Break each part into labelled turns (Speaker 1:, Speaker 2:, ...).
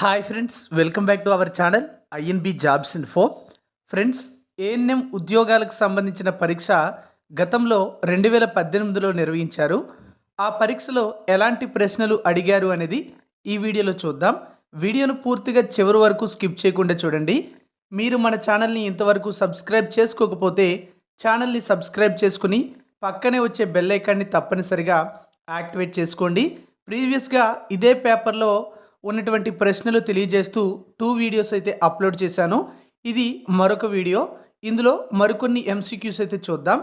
Speaker 1: Hi friends welcome back to our channel INB jobs info friends ANM ఉద్యోగాలకు సంబంధించిన పరీక్ష గతంలో రెండు వేల పద్దెనిమిదిలో నిర్వహించారు. ఆ పరీక్షలో ఎలాంటి ప్రశ్నలు అడిగారు అనేది ఈ వీడియోలో చూద్దాం. వీడియోను పూర్తిగా చివరి వరకు స్కిప్ చేయకుండా చూడండి. మీరు మన ఛానల్ని ఇంతవరకు సబ్స్క్రైబ్ చేసుకోకపోతే ఛానల్ని సబ్స్క్రైబ్ చేసుకుని పక్కనే వచ్చే బెల్ ఐకాన్ని తప్పనిసరిగా యాక్టివేట్ చేసుకోండి. ప్రీవియస్గా ఇదే పేపర్లో ఉన్నటువంటి ప్రశ్నలు తెలియజేస్తూ టూ వీడియోస్ అయితే అప్లోడ్ చేశాను. ఇది మరొక వీడియో ఇందులో మరికొన్ని ఎంసీక్యూస్ అయితే చూద్దాం.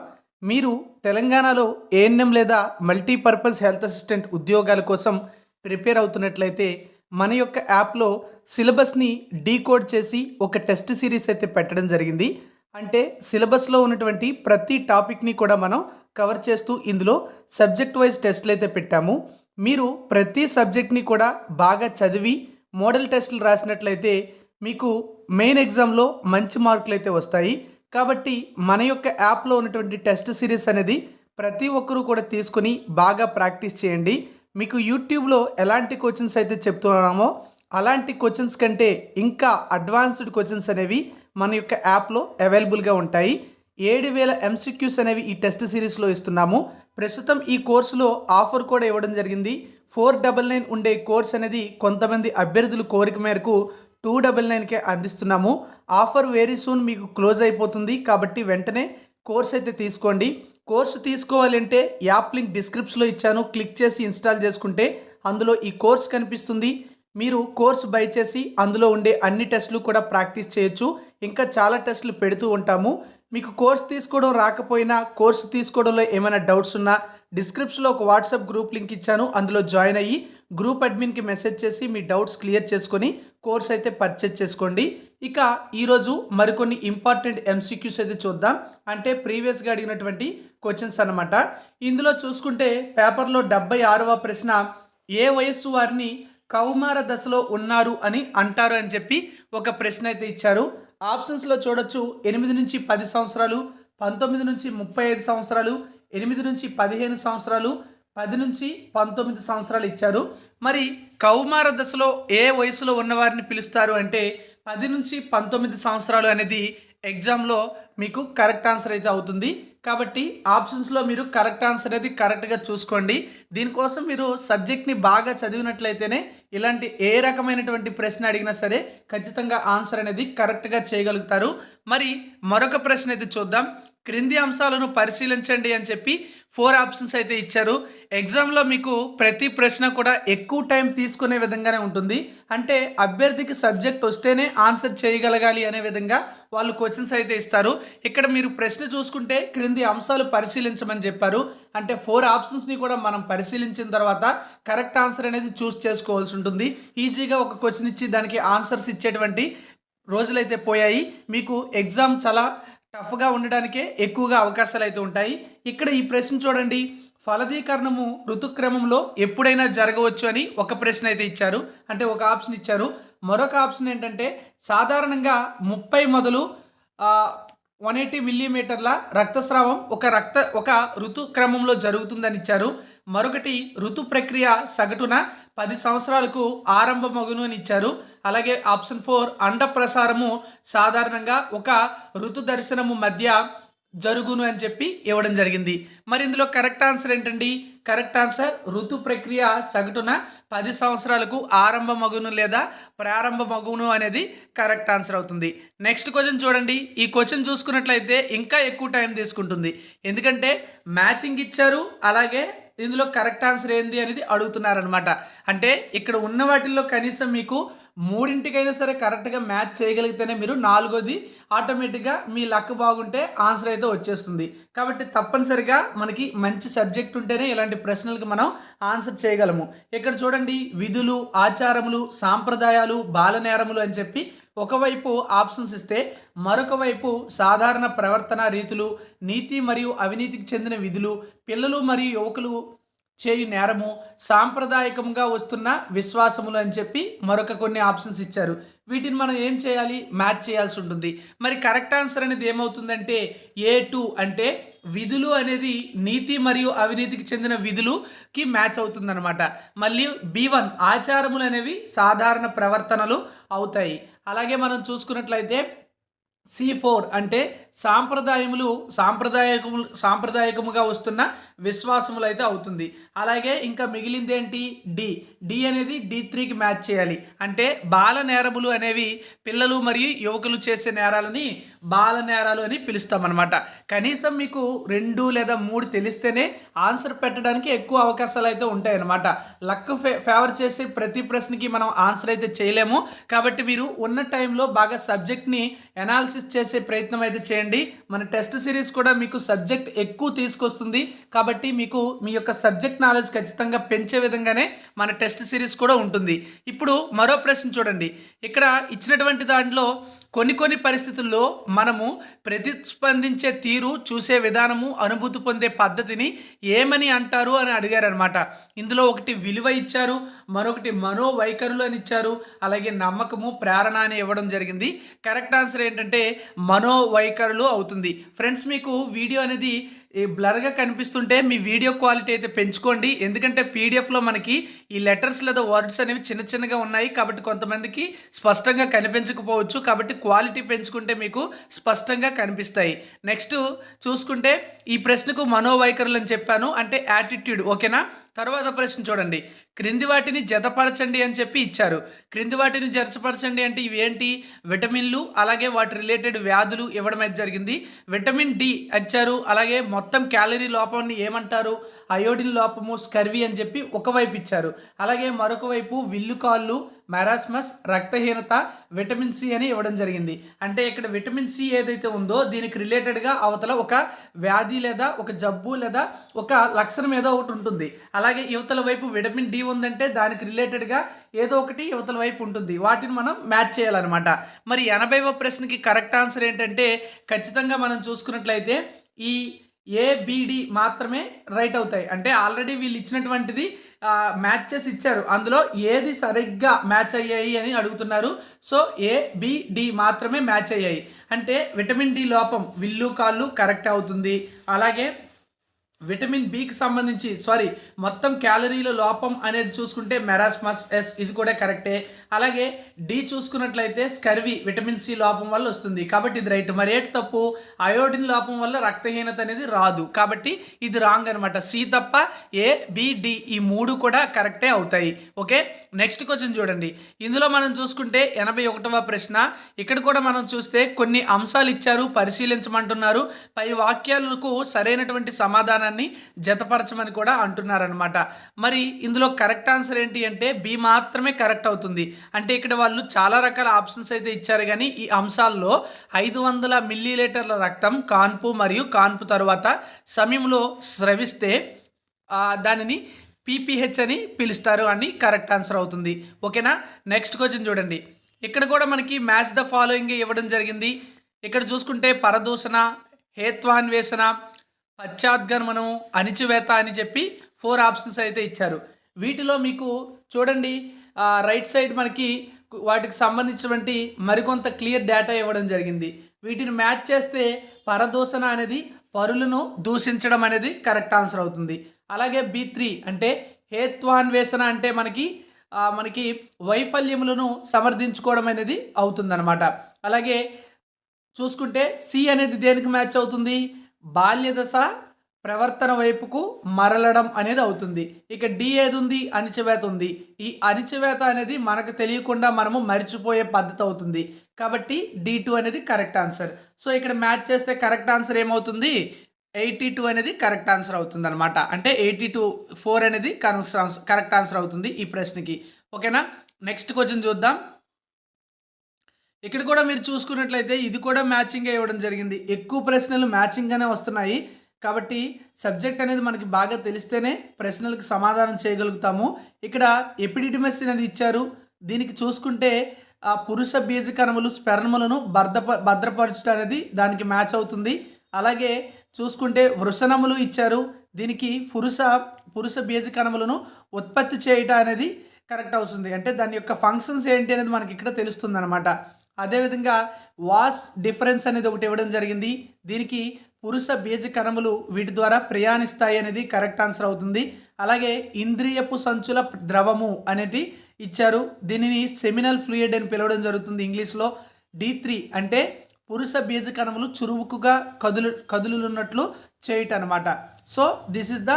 Speaker 1: మీరు తెలంగాణలో ఏఎన్ఎం లేదా మల్టీపర్పస్ హెల్త్ అసిస్టెంట్ ఉద్యోగాల కోసం ప్రిపేర్ అవుతున్నట్లయితే మన యొక్క యాప్లో సిలబస్ని డీకోడ్ చేసి ఒక టెస్ట్ సిరీస్ అయితే పెట్టడం జరిగింది. అంటే సిలబస్లో ఉన్నటువంటి ప్రతి టాపిక్ని కూడా మనం కవర్ చేస్తూ ఇందులో సబ్జెక్ట్ వైజ్ టెస్ట్లు అయితే పెట్టాము. మీరు ప్రతి సబ్జెక్ట్ని కూడా బాగా చదివి మోడల్ టెస్టులు రాసినట్లయితే మీకు మెయిన్ ఎగ్జామ్లో మంచి మార్కులు అయితే వస్తాయి. కాబట్టి మన యొక్క యాప్లో ఉన్నటువంటి టెస్ట్ సిరీస్ అనేది ప్రతి ఒక్కరూ కూడా తీసుకుని బాగా ప్రాక్టీస్ చేయండి. మీకు యూట్యూబ్లో ఎలాంటి క్వశ్చన్స్ అయితే చెప్తున్నామో అలాంటి క్వశ్చన్స్ కంటే ఇంకా అడ్వాన్స్డ్ క్వశ్చన్స్ అనేవి మన యొక్క యాప్లో అవైలబుల్గా ఉంటాయి. ఏడు వేల ఎంసీక్యూస్ అనేవి ఈ టెస్ట్ సిరీస్లో ఇస్తున్నాము. ప్రస్తుతం ఈ కోర్సులో ఆఫర్ కూడా ఇవ్వడం జరిగింది. ఫోర్ డబల్ నైన్ ఉండే కోర్స్ అనేది కొంతమంది అభ్యర్థుల కోరిక మేరకు టూ డబల్ నైన్కే అందిస్తున్నాము. ఆఫర్ వెరీ సూన్ మీకు క్లోజ్ అయిపోతుంది. కాబట్టి వెంటనే కోర్స్ అయితే తీసుకోండి. కోర్సు తీసుకోవాలంటే యాప్ లింక్ డిస్క్రిప్షన్లో ఇచ్చాను. క్లిక్ చేసి ఇన్స్టాల్ చేసుకుంటే అందులో ఈ కోర్స్ కనిపిస్తుంది. మీరు కోర్స్ బై చేసి అందులో ఉండే అన్ని టెస్టులు కూడా ప్రాక్టీస్ చేయొచ్చు. ఇంకా చాలా టెస్టులు పెడుతూ ఉంటాము. మీకు కోర్స్ తీసుకోవడం రాకపోయినా కోర్సు తీసుకోవడంలో ఏమైనా డౌట్స్ ఉన్నా డిస్క్రిప్షన్లో ఒక వాట్సాప్ గ్రూప్ లింక్ ఇచ్చాను. అందులో జాయిన్ అయ్యి గ్రూప్ అడ్మిన్కి మెసేజ్ చేసి మీ డౌట్స్ క్లియర్ చేసుకొని కోర్స్ అయితే పర్చేజ్ చేసుకోండి. ఇక ఈరోజు మరికొన్ని ఇంపార్టెంట్ ఎంసీక్యూస్ అయితే చూద్దాం. అంటే ప్రీవియస్గా అడిగినటువంటి క్వశ్చన్స్ అనమాట ఇందులో చూసుకుంటే పేపర్లో డెబ్బై ఆరవ ప్రశ్న ఏ వయస్సు వారిని కౌమార దశలో ఉన్నారు అని అంటారు అని చెప్పి ఒక ప్రశ్న అయితే ఇచ్చారు. ఆప్షన్స్లో చూడొచ్చు ఎనిమిది నుంచి పది సంవత్సరాలు పంతొమ్మిది నుంచి ముప్పై ఐదు సంవత్సరాలు ఎనిమిది నుంచి పదిహేను సంవత్సరాలు పది నుంచి పంతొమ్మిది సంవత్సరాలు ఇచ్చారు. మరి కౌమార దశలో ఏ వయసులో ఉన్నవారిని పిలుస్తారు అంటే పది నుంచి పంతొమ్మిది సంవత్సరాలు అనేది ఎగ్జామ్లో మీకు కరెక్ట్ ఆన్సర్ అయితే అవుతుంది. కాబట్టి ఆప్షన్స్లో మీరు కరెక్ట్ ఆన్సర్ అనేది కరెక్ట్గా చూసుకోండి. దీనికోసం మీరు సబ్జెక్ట్ని బాగా చదివినట్లయితేనే ఇలాంటి ఏ రకమైనటువంటి ప్రశ్న అడిగినా సరే ఖచ్చితంగా ఆన్సర్ అనేది కరెక్ట్గా చేయగలుగుతారు. మరి మరొక ప్రశ్న అయితే చూద్దాం. క్రింది అంశాలను పరిశీలించండి అని చెప్పి ఫోర్ ఆప్షన్స్ అయితే ఇచ్చారు. ఎగ్జామ్లో మీకు ప్రతి ప్రశ్న కూడా ఎక్కువ టైం తీసుకునే విధంగానే ఉంటుంది. అంటే అభ్యర్థికి సబ్జెక్ట్ వస్తేనే ఆన్సర్ చేయగలగాలి అనే విధంగా వాళ్ళు క్వశ్చన్స్ అయితే ఇస్తారు. ఇక్కడ మీరు ప్రశ్న చూసుకుంటే క్రింది అంశాలు పరిశీలించమని చెప్పారు. అంటే ఫోర్ ఆప్షన్స్ని కూడా మనం పరిశీలించిన తర్వాత కరెక్ట్ ఆన్సర్ అనేది చూస్ చేసుకోవాల్సి ఉంటుంది. ఈజీగా ఒక క్వశ్చన్ ఇచ్చి దానికి ఆన్సర్స్ ఇచ్చేటువంటి రోజులైతే పోయాయి. మీకు ఎగ్జామ్ చాలా టఫ్గా ఉండడానికే ఎక్కువగా అవకాశాలు అయితే ఉంటాయి. ఇక్కడ ఈ ప్రశ్న చూడండి. ఫలదీకరణము ఋతుక్రమంలో ఎప్పుడైనా జరగవచ్చు అని ఒక ప్రశ్న అయితే ఇచ్చారు. అంటే ఒక ఆప్షన్ ఇచ్చారు. మరొక ఆప్షన్ ఏంటంటే సాధారణంగా ముప్పై మొదలు వన్ ఎయిటీ మిల్లీమీటర్ల రక్తస్రావం ఒక రక్త ఒక ఋతుక్రమంలో జరుగుతుందని ఇచ్చారు. మరొకటి ఋతు ప్రక్రియ సగటున పది సంవత్సరాలకు ఆరంభమగును అని ఇచ్చారు అలాగే ఆప్షన్ ఫోర్ అండ ప్రసారము సాధారణంగా ఒక ఋతు దర్శనము మధ్య జరుగును అని చెప్పి ఇవ్వడం జరిగింది. మరి ఇందులో కరెక్ట్ ఆన్సర్ ఏంటండి? కరెక్ట్ ఆన్సర్ ఋతు ప్రక్రియ సగటున పది సంవత్సరాలకు ఆరంభ మగును లేదా ప్రారంభ మగును అనేది కరెక్ట్ ఆన్సర్ అవుతుంది. నెక్స్ట్ క్వశ్చన్ చూడండి. ఈ క్వశ్చన్ చూసుకున్నట్లయితే ఇంకా ఎక్కువ టైం తీసుకుంటుంది. ఎందుకంటే మ్యాచింగ్ ఇచ్చారు అలాగే ఇందులో కరెక్ట్ ఆన్సర్ ఏంది అనేది అడుగుతున్నారనమాట అంటే ఇక్కడ ఉన్న వాటిల్లో కనీసం మీకు మూడింటికైనా సరే కరెక్ట్గా మ్యాచ్ చేయగలిగితేనే మీరు నాలుగోది ఆటోమేటిక్గా మీ లక్ బాగుంటే ఆన్సర్ అయితే వచ్చేస్తుంది. కాబట్టి తప్పనిసరిగా మనకి మంచి సబ్జెక్ట్ ఉంటేనే ఇలాంటి ప్రశ్నలకు మనం ఆన్సర్ చేయగలము. ఇక్కడ చూడండి విధులు ఆచారములు సాంప్రదాయాలు బాలనేరములు అని చెప్పి ఒకవైపు ఆప్షన్స్ ఇస్తే మరొక వైపు సాధారణ ప్రవర్తన రీతులు నీతి మరియు అవినీతికి చెందిన విధులు పిల్లలు మరియు యువకులు చేయు నేరము సాంప్రదాయకంగా వస్తున్న విశ్వాసములు అని చెప్పి మరొక కొన్ని ఆప్షన్స్ ఇచ్చారు. వీటిని మనం ఏం చేయాలి? మ్యాచ్ చేయాల్సి ఉంటుంది. మరి కరెక్ట్ ఆన్సర్ అనేది ఏమవుతుందంటే ఏ టూ అంటే విధులు అనేది నీతి మరియు అవినీతికి చెందిన విధులుకి మ్యాచ్ అవుతుందన్నమాట. మళ్ళీ బి వన్ ఆచారములు అనేవి సాధారణ ప్రవర్తనలు అవుతాయి. అలాగే మనం చూసుకున్నట్లయితే సి ఫోర్ అంటే సాంప్రదాయములు సాంప్రదాయకములు సాంప్రదాయకముగా వస్తున్న విశ్వాసములు అయితే అవుతుంది. అలాగే ఇంకా మిగిలింది ఏంటి డి డి అనేది డి త్రీకి మ్యాచ్ చేయాలి. అంటే బాల నేరములు అనేవి పిల్లలు మరియు యువకులు చేసే నేరాలని బాల నేరాలు అని పిలుస్తామన్నమాట. కనీసం మీకు రెండు లేదా మూడు తెలిస్తేనే ఆన్సర్ పెట్టడానికి ఎక్కువ అవకాశాలు అయితే ఉంటాయన్నమాట. లక్ ఫే ఫేవర్ చేసే ప్రతి ప్రశ్నకి మనం ఆన్సర్ అయితే చేయలేము. కాబట్టి మీరు ఉన్న టైంలో బాగా సబ్జెక్ట్ని ఎనాలిసిస్ చేసే ప్రయత్నం అయితే చేయండి. మన టెస్ట్ సిరీస్ కూడా మీకు సబ్జెక్ట్ ఎక్కువ తీసుకొస్తుంది. కాబట్టి మీకు మీ యొక్క సబ్జెక్ట్ నాలెడ్జ్ ఖచ్చితంగా పెంచే విధంగానే మన టెస్ట్ సిరీస్ కూడా ఉంటుంది. ఇప్పుడు మరో ప్రశ్న చూడండి. ఇక్కడ ఇచ్చినటువంటి దాంట్లో కొన్ని కొన్ని పరిస్థితుల్లో మనము ప్రతిస్పందించే తీరు చూసే విధానము అనుభూతి పొందే పద్ధతిని ఏమని అంటారు అని అడిగారనమాట ఇందులో ఒకటి విలువ ఇచ్చారు మరొకటి మనోవైఖరులు అని ఇచ్చారు. అలాగే నమ్మకము ప్రేరణ అని ఇవ్వడం జరిగింది. కరెక్ట్ ఆన్సర్ ఏంటంటే మనోవైఖరులు అవుతుంది. ఫ్రెండ్స్ మీకు వీడియో అనేది ఈ బ్లర్గా కనిపిస్తుంటే మీ వీడియో క్వాలిటీ అయితే పెంచుకోండి. ఎందుకంటే పీడిఎఫ్లో మనకి ఈ లెటర్స్ లేదా వర్డ్స్ అనేవి చిన్న చిన్నగా ఉన్నాయి. కాబట్టి కొంతమందికి స్పష్టంగా కనిపించకపోవచ్చు. కాబట్టి క్వాలిటీ పెంచుకుంటే మీకు స్పష్టంగా కనిపిస్తాయి. నెక్స్ట్ చూసుకుంటే ఈ ప్రశ్నకు మనోవైఖరులు అని చెప్పాను. అంటే యాటిట్యూడ్ ఓకేనా? తర్వాత ప్రశ్న చూడండి. క్రింది వాటిని జతపరచండి అని చెప్పి ఇచ్చారు. క్రింది వాటిని జతపరచండి అంటే ఇవి ఏంటి విటమిన్లు అలాగే వాటి రిలేటెడ్ వ్యాధులు ఇవ్వడం అయితే జరిగింది. విటమిన్ డి ఇచ్చారు. అలాగే మొత్తం క్యాలరీ లోపాన్ని ఏమంటారు? అయోడిన్ లోపము స్కర్వి అని చెప్పి ఒకవైపు ఇచ్చారు. అలాగే మరొక వైపు విల్లు కాళ్ళు మెరాస్మస్ రక్తహీనత విటమిన్ సి అని ఇవ్వడం జరిగింది. అంటే ఇక్కడ విటమిన్ సి ఏదైతే ఉందో దీనికి రిలేటెడ్గా అవతల ఒక వ్యాధి లేదా ఒక జబ్బు లేదా ఒక లక్షణం ఏదో ఒకటి ఉంటుంది. అలాగే యువతల వైపు విటమిన్ డి ఉందంటే దానికి రిలేటెడ్గా ఏదో ఒకటి యువతల వైపు ఉంటుంది. వాటిని మనం మ్యాచ్ చేయాలన్నమాట. మరి ఎనభైవ ప్రశ్నకి కరెక్ట్ ఆన్సర్ ఏంటంటే ఖచ్చితంగా మనం చూసుకున్నట్లయితే ఈ ఏబిడి మాత్రమే రైట్ అవుతాయి. అంటే ఆల్రెడీ వీళ్ళు ఇచ్చినటువంటిది మ్యాచెస్ ఇచ్చారు. అందులో ఏది సరిగ్గా మ్యాచ్ అయ్యాయి అని అడుగుతున్నారు. సో ఏబిడి మాత్రమే మ్యాచ్ అయ్యాయి. అంటే విటమిన్ డి లోపం విల్లు కాళ్ళు కరెక్ట్ అవుతుంది. అలాగే విటమిన్ బికి సంబంధించి సారీ మొత్తం క్యాలరీల లోపం అనేది చూసుకుంటే మెరాస్మస్ ఎస్ ఇది కూడా కరెక్టే అలాగే డి చూసుకున్నట్లయితే స్కర్వీ విటమిన్ సి లోపం వల్ల వస్తుంది. కాబట్టి ఇది రైట్ మరి ఏంటి తప్పు? అయోడిన్ లోపం వల్ల రక్తహీనత అనేది రాదు. కాబట్టి ఇది రాంగ్ అనమాట సి తప్ప ఏ బిడి ఈ మూడు కూడా కరెక్టే అవుతాయి. ఓకే? నెక్స్ట్ క్వశ్చన్ చూడండి. ఇందులో మనం చూసుకుంటే ఎనభై ఒకటవ ప్రశ్న. ఇక్కడ కూడా మనం చూస్తే కొన్ని అంశాలు ఇచ్చారు పరిశీలించమంటున్నారు. పై వాక్యాలకు సరైనటువంటి సమాధానాన్ని జతపరచమని కూడా అంటున్నారనమాట మరి ఇందులో కరెక్ట్ ఆన్సర్ ఏంటి అంటే బి మాత్రమే కరెక్ట్ అవుతుంది. అంటే ఇక్కడ వాళ్ళు చాలా రకాల ఆప్షన్స్ అయితే ఇచ్చారు కానీ ఈ అంశాల్లో ఐదు వందల మిల్లీ లీటర్ల రక్తం కాన్పు మరియు కాన్పు తర్వాత సమయంలో స్రవిస్తే దానిని పీపీహెచ్ అని పిలుస్తారు అని కరెక్ట్ ఆన్సర్ అవుతుంది. ఓకేనా? నెక్స్ట్ క్వశ్చన్ చూడండి. ఇక్కడ కూడా మనకి మ్యాచ్ ద ఫాలోయింగ్ ఇవ్వడం జరిగింది. ఇక్కడ చూసుకుంటే పరదూషణ హేత్వాన్వేషణ పశ్చాద్గమనం అణిచివేత అని చెప్పి ఫోర్ ఆప్షన్స్ అయితే ఇచ్చారు. వీటిలో మీకు చూడండి రైట్ సైడ్ మనకి వాటికి సంబంధించినటువంటి మరికొంత క్లియర్ డేటా ఇవ్వడం జరిగింది. వీటిని మ్యాచ్ చేస్తే పరదూషణ అనేది పరులను దూషించడం అనేది కరెక్ట్ ఆన్సర్ అవుతుంది. అలాగే బి త్రీ అంటే హేత్వాన్వేషణ అంటే మనకి మనకి వైఫల్యములను సమర్థించుకోవడం అనేది అవుతుందన్నమాట. అలాగే చూసుకుంటే సి అనేది దేనికి మ్యాచ్ అవుతుంది? బాల్యదశ ప్రవర్తన వైపుకు మరలడం అనేది అవుతుంది. ఇక డి ఏది ఉంది అణిచివేత ఉంది. ఈ అణిచివేత అనేది మనకు తెలియకుండా మనము మర్చిపోయే పద్ధతి అవుతుంది. కాబట్టి డి టూ అనేది కరెక్ట్ ఆన్సర్. సో ఇక్కడ మ్యాచ్ చేస్తే కరెక్ట్ ఆన్సర్ ఏమవుతుంది? ఎయిటీ టూ అనేది కరెక్ట్ ఆన్సర్ అవుతుంది అనమాట అంటే ఎయిటీ టూ ఫోర్ అనేది కరెక్ట్ ఆన్సర్ అవుతుంది ఈ ప్రశ్నకి. ఓకేనా? నెక్స్ట్ క్వశ్చన్ చూద్దాం. ఇక్కడ కూడా మీరు చూసుకున్నట్లయితే ఇది కూడా మ్యాచింగ్ ఇవ్వడం జరిగింది. ఎక్కువ ప్రశ్నలు మ్యాచింగ్గానే వస్తున్నాయి. కాబట్టి సబ్జెక్ట్ అనేది మనకి బాగా తెలిస్తేనే ప్రశ్నలకు సమాధానం చేయగలుగుతాము. ఇక్కడ ఎపిడిటిమస్ అనేది ఇచ్చారు. దీనికి చూసుకుంటే ఆ పురుష బీజ కణములు స్పెర్మలను భద్ర భద్రపరచడం అనేది దానికి మ్యాచ్ అవుతుంది. అలాగే చూసుకుంటే వృషణములు ఇచ్చారు. దీనికి పురుష పురుష బీజ కణములను ఉత్పత్తి చేయటం అనేది కరెక్ట్ అవుతుంది. అంటే దాని యొక్క ఫంక్షన్స్ ఏంటి అనేది మనకి ఇక్కడ తెలుస్తుంది అనమాట అదేవిధంగా వాస్ డిఫరెన్స్ అనేది ఒకటి ఇవ్వడం జరిగింది. దీనికి పురుష బీజ కణములు వీటి ద్వారా ప్రయాణిస్తాయి అనేది కరెక్ట్ ఆన్సర్ అవుతుంది. అలాగే ఇంద్రియపు సంచుల ద్రవము అనేది ఇచ్చారు. దీనిని సెమినల్ ఫ్లూయిడ్ అని పిలవడం జరుగుతుంది ఇంగ్లీష్లో. డి త్రీ అంటే పురుష బీజ కణములు చురుకుగా కదులు కదులున్నట్లు చేయటం అనమాట so this is the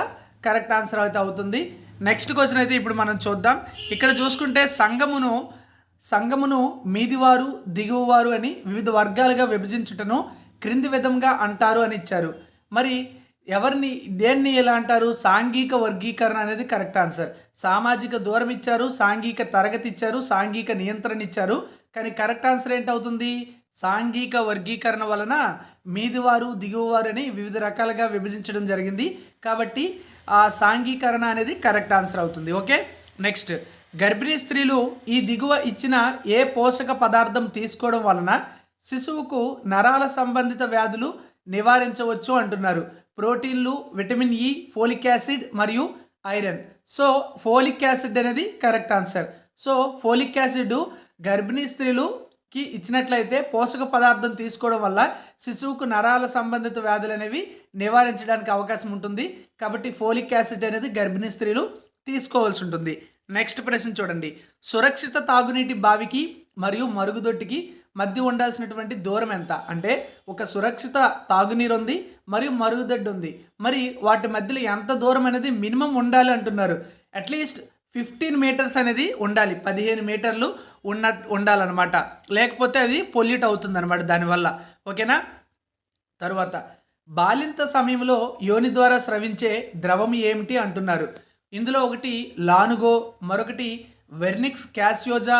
Speaker 1: correct answer అయితే అవుతుంది. నెక్స్ట్ క్వశ్చన్ అయితే ఇప్పుడు మనం చూద్దాం. ఇక్కడ చూసుకుంటే సంఘమును సంఘమును మీదివారు దిగువవారు అని వివిధ వర్గాలుగా విభజించుటను క్రింది విధంగా అంటారు అని ఇచ్చారు. మరి ఎవరిని దేన్ని ఎలా అంటారు? సాంఘిక వర్గీకరణ అనేది కరెక్ట్ ఆన్సర్. సామాజిక దూరం ఇచ్చారు సాంఘిక తరగతి ఇచ్చారు సాంఘిక నియంత్రణ ఇచ్చారు. కానీ కరెక్ట్ ఆన్సర్ ఏంటవుతుంది? సాంఘిక వర్గీకరణ వలన మీదివారు దిగువవారు అని వివిధ రకాలుగా విభజించడం జరిగింది. కాబట్టి ఆ సాంఘీకరణ అనేది కరెక్ట్ ఆన్సర్ అవుతుంది. ఓకే? నెక్స్ట్. గర్భిణీ స్త్రీలు ఈ దిగువ ఇచ్చిన ఏ పోషక పదార్థం తీసుకోవడం వలన శిశువుకు నరాల సంబంధిత వ్యాధులు నివారించవచ్చు అంటున్నారు. ప్రోటీన్లు విటమిన్ ఇ ఫోలిక్ యాసిడ్ మరియు ఐరన్. సో ఫోలిక్ యాసిడ్ అనేది correct answer. So folic acid గర్భిణీ స్త్రీలుకి ఇచ్చినట్లయితే పోషక పదార్థం తీసుకోవడం వల్ల శిశువుకు నరాల సంబంధిత వ్యాధులు అనేవి నివారించడానికి అవకాశం ఉంటుంది. కాబట్టి ఫోలిక్ యాసిడ్ అనేది గర్భిణీ స్త్రీలు తీసుకోవాల్సి ఉంటుంది. నెక్స్ట్ ప్రశ్న చూడండి. సురక్షిత తాగునీటి బావికి మరియు మరుగుదొడ్డికి మధ్య ఉండాల్సినటువంటి దూరం ఎంత? అంటే ఒక సురక్షిత తాగునీరు ఉంది మరియు మరుగుదొడ్డి ఉంది. మరి వాటి మధ్యలో ఎంత దూరం అనేది మినిమం ఉండాలి అంటున్నారు. అట్లీస్ట్ ఫిఫ్టీన్ మీటర్స్ అనేది ఉండాలి. పదిహేను మీటర్లు ఉన్న ఉండాలన్నమాట. లేకపోతే అది పొల్యూట్ అవుతుంది అనమాట దానివల్ల ఓకేనా తర్వాత బాలింత సమయంలో యోని ద్వారా స్రవించే ద్రవం ఏమిటి అంటున్నారు. ఇందులో ఒకటి లానుగో మరొకటి వెర్నిక్స్ క్యాసియోజా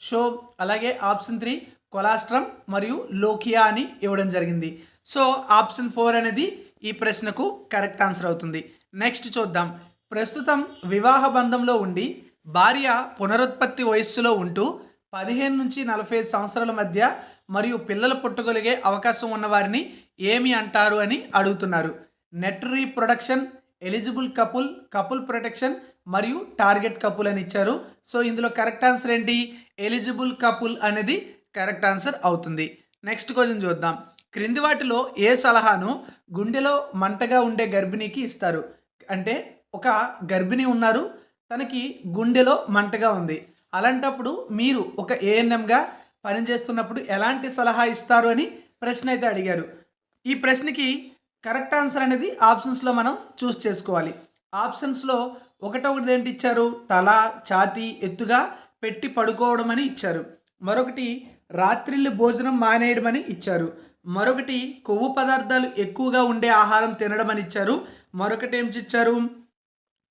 Speaker 1: షో అలాగే ఆప్షన్ త్రీ కొలాస్ట్రమ్ మరియు లోకియా అని ఇవ్వడం జరిగింది. సో ఆప్షన్ ఫోర్ అనేది ఈ ప్రశ్నకు కరెక్ట్ ఆన్సర్ అవుతుంది. నెక్స్ట్ చూద్దాం. ప్రస్తుతం వివాహ బంధంలో ఉండి భార్య పునరుత్పత్తి వయస్సులో ఉంటూ పదిహేను నుంచి నలభై ఐదు సంవత్సరాల మధ్య మరియు పిల్లలు పుట్టగలిగే అవకాశం ఉన్నవారిని ఏమి అంటారు అని అడుగుతున్నారు. Net reproduction eligible couple couple protection మరియు టార్గెట్ కపుల్ అని ఇచ్చారు. సో ఇందులో కరెక్ట్ ఆన్సర్ ఏంటి? ఎలిజిబుల్ కపుల్ అనేది కరెక్ట్ ఆన్సర్ అవుతుంది. నెక్స్ట్ క్వశ్చన్ చూద్దాం. క్రింది వాటిలో ఏ సలహాను గుండెలో మంటగా ఉండే గర్భిణికి ఇస్తారు? అంటే ఒక గర్భిణి ఉన్నారు తనకి గుండెలో మంటగా ఉంది. అలాంటప్పుడు మీరు ఒక ఏఎన్ఎంగా పనిచేస్తున్నప్పుడు ఎలాంటి సలహా ఇస్తారు అని ప్రశ్న అయితే అడిగారు. ఈ ప్రశ్నకి కరెక్ట్ ఆన్సర్ అనేది ఆప్షన్స్లో మనం చూస్ చేసుకోవాలి. ఆప్షన్స్లో ఒకటొకటి ఏంటి ఇచ్చారు? తల ఛాతి ఎత్తుగా పెట్టి పడుకోవడం అని ఇచ్చారు. మరొకటి రాత్రిళ్ళు భోజనం మానేయడం అని ఇచ్చారు. మరొకటి కొవ్వు పదార్థాలు ఎక్కువగా ఉండే ఆహారం తినడం అని ఇచ్చారు. మరొకటి ఏం ఇచ్చారు?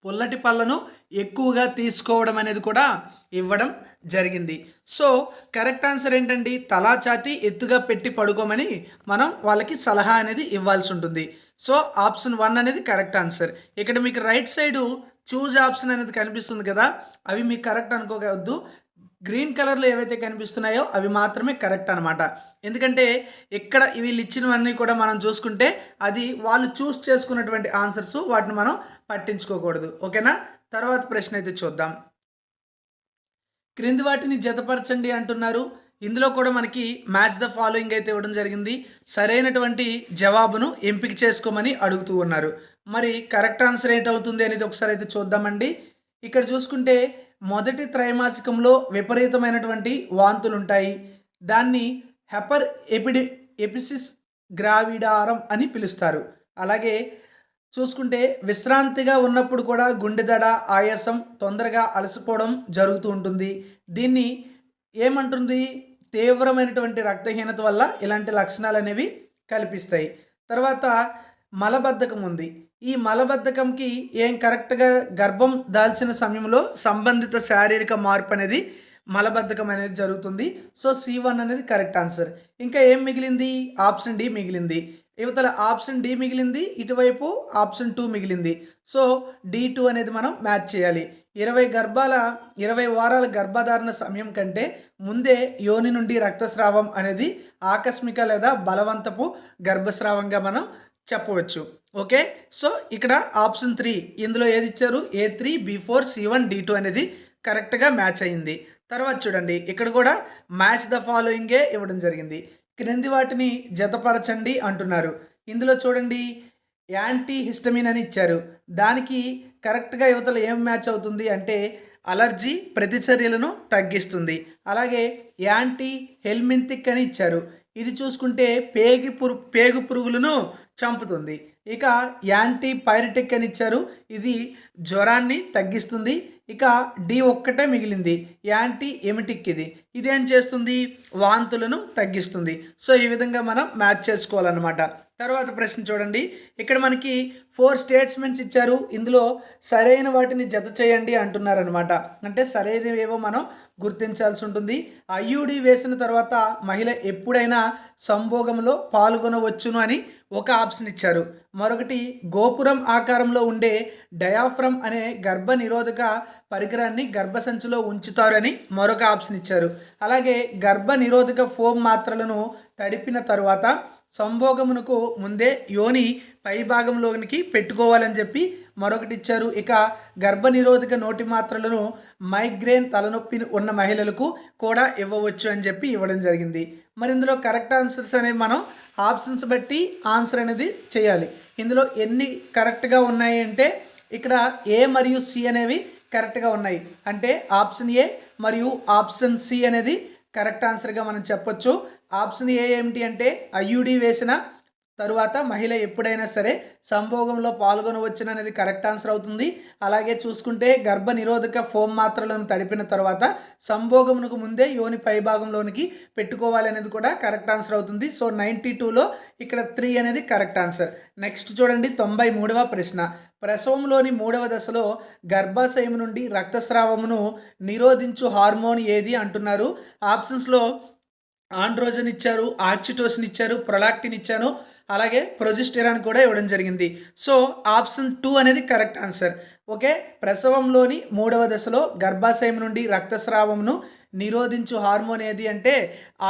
Speaker 1: పుల్లటి పళ్ళను ఎక్కువగా తీసుకోవడం అనేది కూడా ఇవ్వడం జరిగింది. సో కరెక్ట్ ఆన్సర్ ఏంటండి? తలా ఛాతి ఎత్తుగా పెట్టి పడుకోమని మనం వాళ్ళకి సలహా అనేది ఇవ్వాల్సి ఉంటుంది. సో ఆప్షన్ వన్ అనేది కరెక్ట్ ఆన్సర్. ఇక్కడ మీకు రైట్ సైడు చూజ్ ఆప్షన్ అనేది కనిపిస్తుంది కదా? అవి మీకు కరెక్ట్ అనుకోవద్దు. గ్రీన్ కలర్లో ఏవైతే కనిపిస్తున్నాయో అవి మాత్రమే కరెక్ట్ అనమాట ఎందుకంటే ఇక్కడ వీళ్ళు ఇచ్చినవన్నీ కూడా మనం చూసుకుంటే అది వాళ్ళు చూస్ చేసుకున్నటువంటి ఆన్సర్స్ వాటిని మనం పట్టించుకోకూడదు. ఓకేనా? తర్వాత ప్రశ్న అయితే చూద్దాం. క్రింది వాటిని జతపరచండి అంటున్నారు. ఇందులో కూడా మనకి మ్యాచ్ ద ఫాలోయింగ్ అయితే ఇవ్వడం జరిగింది. సరైనటువంటి జవాబును ఎంపిక చేసుకోమని అడుగుతూ ఉన్నారు. మరి కరెక్ట్ ఆన్సర్ ఏంటవుతుంది అనేది ఒకసారి అయితే చూద్దామండి. ఇక్కడ చూసుకుంటే మొదటి త్రైమాసికంలో విపరీతమైనటువంటి వాంతులు ఉంటాయి దాన్ని హెపర్ ఎపిడి ఎపిసిస్ గ్రావిడారం అని పిలుస్తారు. అలాగే చూసుకుంటే విశ్రాంతిగా ఉన్నప్పుడు కూడా గుండెదడ ఆయాసం తొందరగా అలసిపోవడం జరుగుతూ ఉంటుంది. దీన్ని ఏమంటుంది? తీవ్రమైనటువంటి రక్తహీనత వల్ల ఇలాంటి లక్షణాలు అనేవి కల్పిస్తాయి. తర్వాత మలబద్ధకం ఉంది. ఈ మలబద్ధకంకి ఏం కరెక్ట్గా గర్భం దాల్చిన సమయంలో సంబంధిత శారీరక మార్పు అనేది మలబద్ధకం అనేది జరుగుతుంది. సో సి వన్ అనేది కరెక్ట్ ఆన్సర్. ఇంకా ఏం మిగిలింది? ఆప్షన్ డి మిగిలింది. ఇవతల ఆప్షన్ డి మిగిలింది ఇటువైపు ఆప్షన్ టూ మిగిలింది. సో డి టూ అనేది మనం మ్యాచ్ చేయాలి. ఇరవై గర్భాల ఇరవై వారాల గర్భధారణ సమయం కంటే ముందే యోని నుండి రక్తస్రావం అనేది ఆకస్మిక లేదా బలవంతపు గర్భస్రావంగా మనం చెప్పవచ్చు. ఓకే? సో ఇక్కడ ఆప్షన్ త్రీ ఇందులో ఏది ఇచ్చారు? A three B four C one D two అనేది కరెక్ట్గా మ్యాచ్ అయింది. తర్వాత చూడండి ఇక్కడ కూడా మ్యాచ్ ద ఫాలోయింగే ఇవ్వడం జరిగింది. క్రింది వాటిని జతపరచండి అంటున్నారు. ఇందులో చూడండి యాంటీ హిస్టమిన్ అని ఇచ్చారు. దానికి కరెక్ట్గా యువతలు ఏం మ్యాచ్ అవుతుంది అంటే అలర్జీ ప్రతిచర్యలను తగ్గిస్తుంది. అలాగే యాంటీ హెల్మింతిక్ అని ఇచ్చారు. ఇది చూసుకుంటే పేగి పురు పేగు పురుగులను చంపుతుంది. ఇక యాంటీ పైరటిక్ అని ఇచ్చారు. ఇది జ్వరాన్ని తగ్గిస్తుంది. ఇక డి ఒక్కటే మిగిలింది. యాంటీ ఎమిటిక్ ఇది. ఇదేం చేస్తుంది? వాంతులను తగ్గిస్తుంది. సో ఈ విధంగా మనం మ్యాచ్ చేసుకోవాలన్నమాట. తర్వాత ప్రశ్న చూడండి. ఇక్కడ మనకి ఫోర్ స్టేట్స్మెంట్స్ ఇచ్చారు. ఇందులో సరైన వాటిని జత చేయండి అంటున్నారనమాట అంటే సరైనవేవో మనం గుర్తించాల్సి ఉంటుంది. ఐయుడి వేసిన తర్వాత మహిళ ఎప్పుడైనా సంభోగంలో పాల్గొనవచ్చును అని ఒక ఆప్షన్ ఇచ్చారు. మరొకటి గోపురం ఆకారంలో ఉండే డయాఫ్రమ్ అనే గర్భ నిరోధక పరికరాన్ని గర్భసంచిలో ఉంచుతారని మరొక ఆప్షన్ ఇచ్చారు. అలాగే గర్భ నిరోధక ఫోమ్ మాత్రలను తడిపిన తరువాత సంభోగమునకు ముందే యోని పై భాగంలోనికి పెట్టుకోవాలని చెప్పి మరొకటి ఇచ్చారు. ఇక గర్భనిరోధక నోటి మాత్రలను మైగ్రేన్ తలనొప్పి ఉన్న మహిళలకు కూడా ఇవ్వవచ్చు అని చెప్పి ఇవ్వడం జరిగింది. మరి ఇందులో కరెక్ట్ ఆన్సర్స్ అనేవి మనం ఆప్షన్స్ బట్టి ఆన్సర్ అనేది చేయాలి. ఇందులో ఎన్ని కరెక్ట్గా ఉన్నాయి అంటే ఇక్కడ ఏ మరియు సి అనేవి కరెక్ట్గా ఉన్నాయి. అంటే ఆప్షన్ ఏ మరియు ఆప్షన్ సి అనేది కరెక్ట్ ఆన్సర్గా మనం చెప్పొచ్చు. ఆప్షన్ ఏ ఏమిటి అంటే ఐయుడి వేసిన తరువాత మహిళ ఎప్పుడైనా సరే సంభోగంలో పాల్గొనవచ్చును అనేది కరెక్ట్ ఆన్సర్ అవుతుంది. అలాగే చూసుకుంటే గర్భ నిరోధక ఫోమ్ మాత్రలను తడిపిన తర్వాత సంభోగమునకు ముందే యోని పైభాగంలోనికి పెట్టుకోవాలి అనేది కూడా కరెక్ట్ ఆన్సర్ అవుతుంది. సో నైంటీ టూలో ఇక్కడ త్రీ అనేది కరెక్ట్ ఆన్సర్. నెక్స్ట్ చూడండి తొంభై మూడవ ప్రశ్న. ప్రసవంలోని మూడవ దశలో గర్భాశయం నుండి రక్తస్రావమును నిరోధించు హార్మోన్ ఏది అంటున్నారు? ఆప్షన్స్లో ఆండ్రోజన్ ఇచ్చారు ఆక్సిటోసిన్ ఇచ్చారు ప్రొలాక్టిన్ ఇచ్చాను అలాగే ప్రొజిస్టెరాన్ కూడా ఇవ్వడం జరిగింది. సో ఆప్షన్ టూ అనేది కరెక్ట్ ఆన్సర్. ఓకే ప్రసవంలోని మూడవ దశలో గర్భాశయం నుండి రక్తస్రావంను నిరోధించు హార్మోన్ ఏది అంటే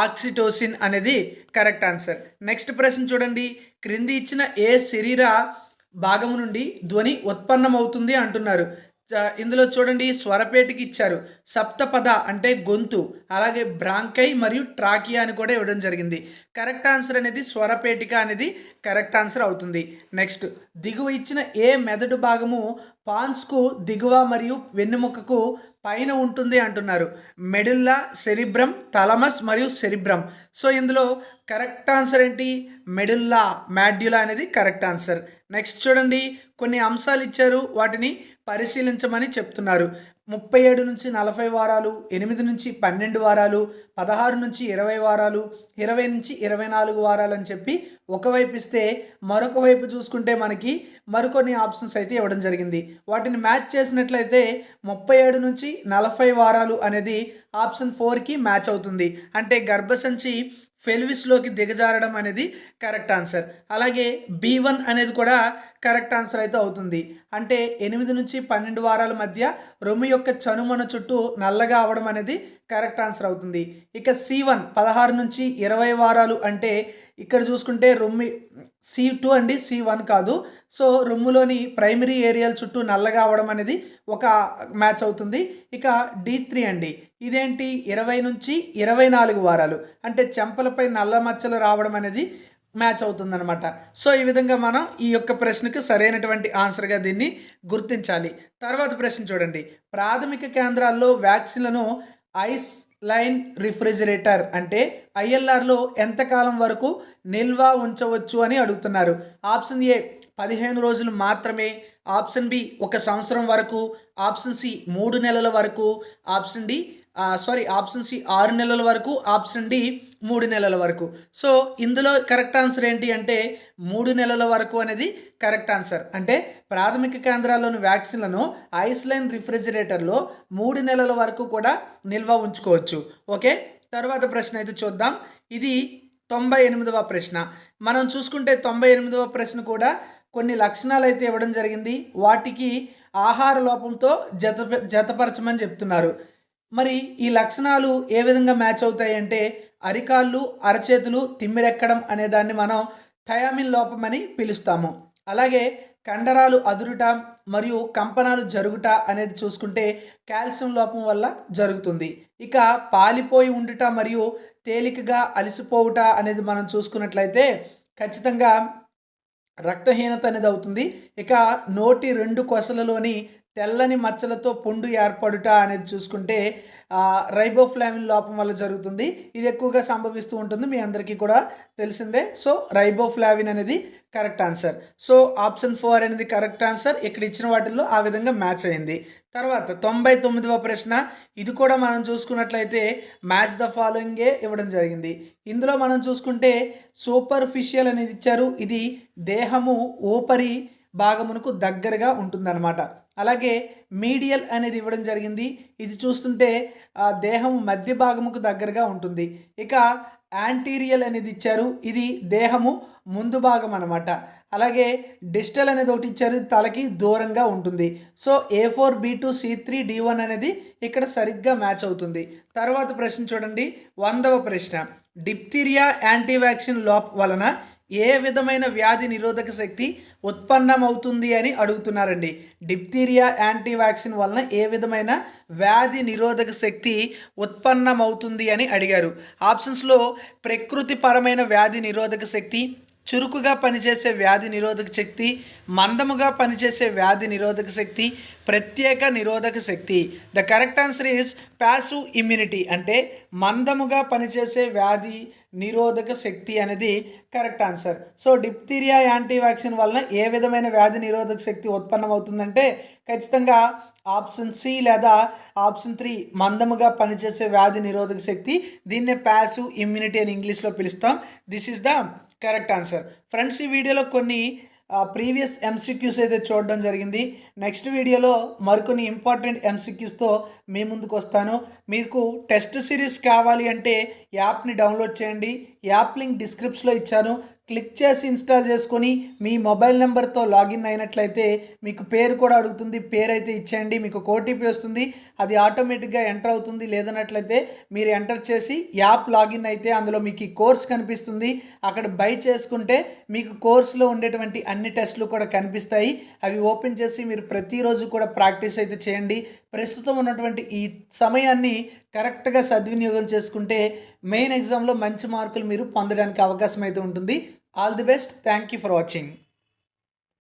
Speaker 1: ఆక్సిటోసిన్ అనేది కరెక్ట్ ఆన్సర్. నెక్స్ట్ ప్రశ్న చూడండి. క్రింది ఇచ్చిన ఏ శరీర భాగము నుండి ధ్వని ఉత్పన్నమవుతుంది అంటున్నారు. ఇందులో చూడండి స్వరపేటికి ఇచ్చారు. సప్తపద అంటే గొంతు అలాగే బ్రాంకై మరియు ట్రాకియా అని కూడా ఇవ్వడం జరిగింది. కరెక్ట్ ఆన్సర్ అనేది స్వరపేటిక అనేది కరెక్ట్ ఆన్సర్ అవుతుంది. నెక్స్ట్ దిగువ ఇచ్చిన ఏ మెదడు భాగము పాన్స్కు దిగువ మరియు వెన్నుముకకు పైన ఉంటుంది అంటున్నారు. మెడుల్లా సెరిబ్రమ్ తలమస్ మరియు సెరిబ్రమ్ సో ఇందులో కరెక్ట్ ఆన్సర్ ఏంటి? మెడుల్లా మాడ్యులా అనేది కరెక్ట్ ఆన్సర్. నెక్స్ట్ చూడండి కొన్ని అంశాలు ఇచ్చారు. వాటిని పరిశీలించమని చెప్తున్నారు. ముప్పై ఏడు నుంచి నలభై వారాలు ఎనిమిది నుంచి పన్నెండు వారాలు పదహారు నుంచి ఇరవై వారాలు ఇరవై నుంచి ఇరవై నాలుగు వారాలు అని చెప్పి ఒకవైపు ఇస్తే మరొక వైపు చూసుకుంటే మనకి మరికొన్ని ఆప్షన్స్ అయితే ఇవ్వడం జరిగింది. వాటిని మ్యాచ్ చేసినట్లయితే ముప్పై ఏడు నుంచి నలభై వారాలు అనేది ఆప్షన్ ఫోర్కి మ్యాచ్ అవుతుంది. అంటే గర్భసంచి పెల్విస్లోకి దిగజారడం అనేది కరెక్ట్ ఆన్సర్. అలాగే బీ వన్ అనేది కూడా కరెక్ట్ ఆన్సర్ అయితే అవుతుంది. అంటే ఎనిమిది నుంచి పన్నెండు వారాల మధ్య రొమ్ము యొక్క చనుమన చుట్టూ నల్లగా అవడం అనేది కరెక్ట్ ఆన్సర్ అవుతుంది. ఇక సి వన్ పదహారు నుంచి ఇరవై వారాలు అంటే ఇక్కడ చూసుకుంటే రొమ్మి సి టూ అండి సి వన్ కాదు. సో రొమ్ములోని ప్రైమరీ ఏరియాల చుట్టూ నల్లగా అవడం అనేది ఒక మ్యాచ్ అవుతుంది. ఇక డి త్రీ అండి. ఇదేంటి? ఇరవై నుంచి ఇరవై నాలుగు వారాలు. అంటే చెంపలపై నల్ల మచ్చలు రావడం అనేది మ్యాచ్ అవుతుందన్నమాట. సో ఈ విధంగా మనం ఈ యొక్క ప్రశ్నకు సరైనటువంటి ఆన్సర్గా దీన్ని గుర్తించాలి. తర్వాత ప్రశ్న చూడండి. ప్రాథమిక కేంద్రాల్లో వ్యాక్సిన్లను ఐస్ లైన్ రిఫ్రిజిరేటర్ అంటే ఐఎల్ఆర్లో ఎంతకాలం వరకు నిల్వ ఉంచవచ్చు అని అడుగుతున్నారు. ఆప్షన్ ఏ పదిహేను రోజులు మాత్రమే ఆప్షన్ బి ఒక సంవత్సరం వరకు ఆప్షన్ సి మూడు నెలల వరకు option D sorry option C ఆరు నెలల వరకు ఆప్షన్ డి మూడు నెలల వరకు. సో ఇందులో కరెక్ట్ ఆన్సర్ ఏంటి అంటే మూడు నెలల వరకు అనేది కరెక్ట్ ఆన్సర్. అంటే ప్రాథమిక కేంద్రాల్లోని వ్యాక్సిన్లను ఐస్లైన్ రిఫ్రిజిరేటర్లో మూడు నెలల వరకు కూడా నిల్వ ఉంచుకోవచ్చు. ఓకే? తర్వాత ప్రశ్న అయితే చూద్దాం. ఇది తొంభై ఎనిమిదవ ప్రశ్న. మనం చూసుకుంటే తొంభై ఎనిమిదవ ప్రశ్న కూడా కొన్ని లక్షణాలు అయితే ఇవ్వడం జరిగింది. వాటికి ఆహార లోపంతో జత జతపరచమని చెప్తున్నారు. మరి ఈ లక్షణాలు ఏ విధంగా మ్యాచ్ అవుతాయి అంటే అరికాళ్ళు అరచేతులు తిమ్మిరెక్కడం అనే దాన్ని మనం థయామిన్ లోపమని పిలుస్తాము. అలాగే కండరాలు అదురుట మరియు కంపనాలు జరుగుట అనేది చూసుకుంటే కాల్షియం లోపం వల్ల జరుగుతుంది. ఇక పాలిపోయి ఉండుట మరియు తేలికగా అలసిపోవుట అనేది మనం చూసుకున్నట్లయితే ఖచ్చితంగా రక్తహీనత అనేది అవుతుంది. ఇక నోటి రెండు కొసలలోని తెల్లని మచ్చలతో పుండు ఏర్పడుట అనేది చూసుకుంటే రైబోఫ్లావిన్ లోపం వల్ల జరుగుతుంది. ఇది ఎక్కువగా సంభవిస్తూ ఉంటుంది. మీ అందరికీ కూడా తెలిసిందే. సో రైబోఫ్లావిన్ అనేది correct answer. So option four అనేది కరెక్ట్ ఆన్సర్. ఇక్కడ ఇచ్చిన వాటిల్లో ఆ విధంగా మ్యాచ్ అయింది. తర్వాత తొంభై తొమ్మిదవ ప్రశ్న. ఇది కూడా మనం చూసుకున్నట్లయితే మ్యాచ్ ద ఫాలోయింగే ఇవ్వడం జరిగింది. ఇందులో మనం చూసుకుంటే సూపర్ఫిషియల్ అనేది ఇచ్చారు. ఇది దేహము ఓపరి భాగమునకు దగ్గరగా ఉంటుందన్నమాట. అలాగే మీడియల్ అనేది ఇవ్వడం జరిగింది. ఇది చూస్తుంటే ఆ దేహం మధ్య భాగముకు దగ్గరగా ఉంటుంది. ఇక యాంటీరియల్ అనేది ఇచ్చారు. ఇది దేహము ముందు భాగం అనమాట అలాగే డిజిటల్ అనేది ఒకటి ఇచ్చారు తలకి దూరంగా ఉంటుంది. So A four B two C three D one అనేది ఇక్కడ సరిగ్గా మ్యాచ్ అవుతుంది. తర్వాత ప్రశ్న చూడండి. వందవ ప్రశ్న. డిప్తీరియా యాంటీ వ్యాక్సిన్ లోప్ వలన ఏ విధమైన వ్యాధి నిరోధక శక్తి ఉత్పన్నమవుతుంది అని అడుగుతున్నారండి. డిప్తీరియా యాంటీ వ్యాక్సిన్ వలన ఏ విధమైన వ్యాధి నిరోధక శక్తి ఉత్పన్నమవుతుంది అని అడిగారు. ఆప్షన్స్లో ప్రకృతిపరమైన వ్యాధి నిరోధక శక్తి చురుకుగా పనిచేసే వ్యాధి నిరోధక శక్తి మందముగా పనిచేసే వ్యాధి నిరోధక శక్తి ప్రత్యేక నిరోధక శక్తి. The correct answer is passive immunity అంటే మందముగా పనిచేసే వ్యాధి నిరోధక శక్తి అనేది correct answer so diphtheria anti vaccine వలన ఏ విధమైన వ్యాధి నిరోధక శక్తి ఉత్పన్నమవుతుందంటే ఖచ్చితంగా ఆప్షన్ సి లేదా ఆప్షన్ త్రీ మందముగా పనిచేసే వ్యాధి నిరోధక శక్తి. దీన్నే ప్యాసివ్ ఇమ్యూనిటీ అని ఇంగ్లీష్లో పిలుస్తాం. This is the correct answer. Friends ఈ వీడియోలో కొన్ని ప్రీవియస్ ఎంసీక్యూస్ అయితే చూడడం జరిగింది. నెక్స్ట్ వీడియోలో మరికొన్ని ఇంపార్టెంట్ ఎంసీక్యూస్తో మీ ముందుకు వస్తాను. మీకు టెస్ట్ సిరీస్ కావాలి అంటే యాప్ని డౌన్లోడ్ చేయండి. యాప్ లింక్ డిస్క్రిప్షన్లో ఇచ్చాను. క్లిక్ చేసి ఇన్స్టాల్ చేసుకొని మీ మొబైల్ నెంబర్తో లాగిన్ అయినట్లయితే మీకు పేరు కూడా అడుగుతుంది. పేరు అయితే ఇచ్చేయండి. మీకు ఓటీపీ వస్తుంది. అది ఆటోమేటిక్గా ఎంటర్ అవుతుంది. లేదన్నట్లయితే మీరు ఎంటర్ చేసి యాప్ లాగిన్ అయితే అందులో మీకు ఈ కోర్స్ కనిపిస్తుంది. అక్కడ బై చేసుకుంటే మీకు కోర్సులో ఉండేటువంటి అన్ని టెస్టులు కూడా కనిపిస్తాయి. అవి ఓపెన్ చేసి మీరు ప్రతిరోజు కూడా ప్రాక్టీస్ అయితే చేయండి. ప్రస్తుతం ఉన్నటువంటి ఉన్నటువంటి ఈ సమయాన్ని కరెక్ట్గా సద్వినియోగం చేసుకుంటే మెయిన్ ఎగ్జామ్లో మంచి మార్కులు మీరు పొందడానికి అవకాశం అయితే ఉంటుంది. All the best. Thank you for watching.